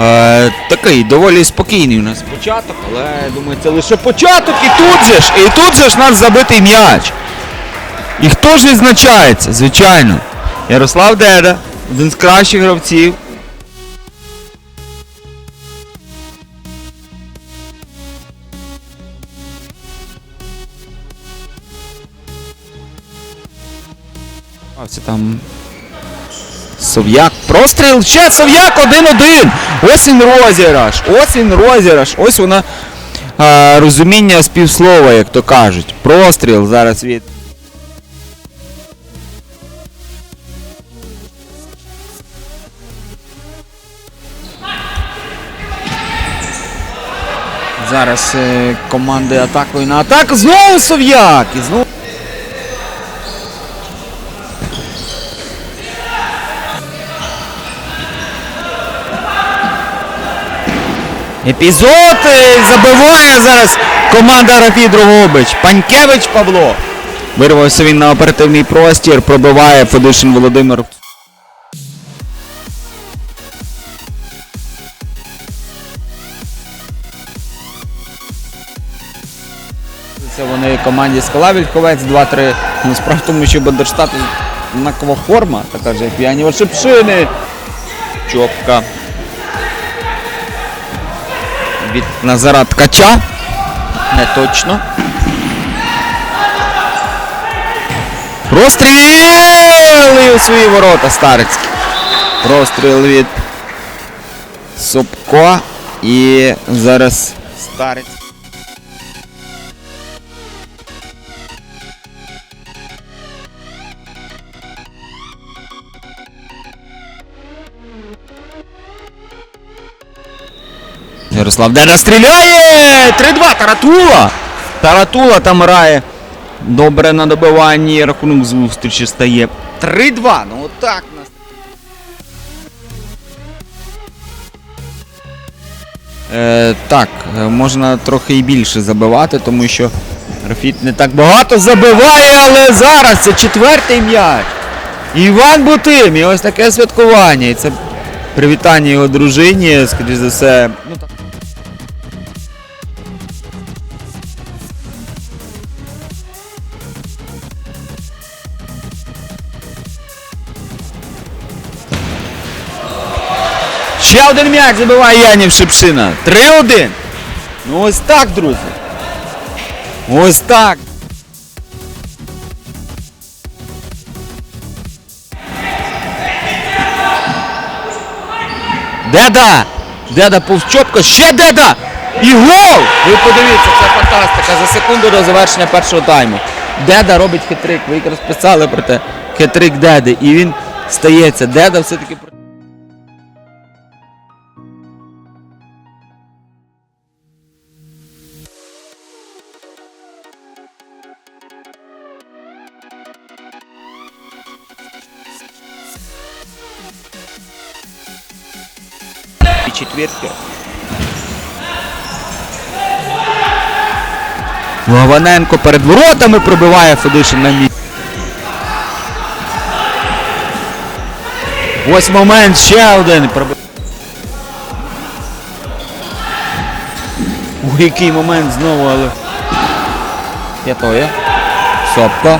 Е, такий доволі спокійний у нас початок, але думаю, це лише початок і тут же ж, і тут же ж нас забитий м'яч. І хто ж відзначається? Звичайно. Ярослав Деда, один з кращих гравців. Це там Сов'як. Простріл. Ще Сов'як 1-1. Ось він розіграш. Ось він розіграш. Ось вона а, розуміння співслова, як то кажуть. Простріл зараз від. Зараз е, команди атакою на атаку. Знову Сов'як! І знову. Епізод е, забиває зараз команда Рафі Дрогобич. Панькевич Павло. Вирвався він на оперативний простір, пробиває Федишин Володимир. Це вони команді Скала Вільховець 2-3. Ну, справа в тому, що Бандерштат однакова форма, така ж як п'яні Шипшини. Чопка від Назара Ткача. Не точно. Простріл і у свої ворота Старицький. Простріл від Собко. І зараз Старець. Ярослав Деда стріляє! 3-2 Таратула! Таратула там грає. Добре на добиванні. Рахунок зустрічі стає. 3-2. Ну отак нас. Е, так, е, можна трохи і більше забивати, тому що Рафіт не так багато забиває, але зараз це четвертий м'яч. Іван Бутим, і ось таке святкування. І це привітання його дружині, скоріш за все. Ну, так. Ще один м'яч забиває Янів Шипшина. 3-1. Ну ось так, друзі. Ось так. Деда! Деда повчопка, ще деда! І гол! Ви подивіться, це фантастика. За секунду до завершення першого тайму. Деда робить хитрик. Ви якраз писали про те. Хитрик деди. І він стається. Деда все-таки. Про- І. Лаваненко перед воротами пробиває Федишин на місці. Ось момент, ще один. У який момент знову, але. Я то є. Сопко.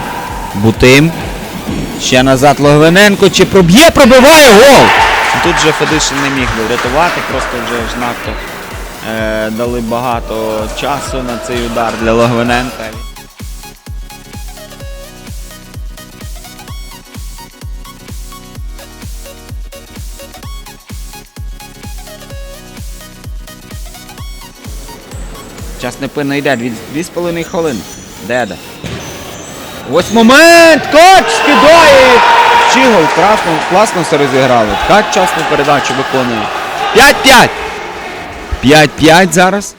Бутим. Ще назад Логвиненко. Чи проб'є, пробиває гол! Тут же Федишин не міг би врятувати, просто вже ж надто е, дали багато часу на цей удар для Логвиненка. Час непинно йде, дві, дві з половиною хвилини. Деда. Ось момент! Ткач скидає! Чигол класно, класно все розіграли. Ткач часну передачу виконує. 5-5! 5-5 зараз.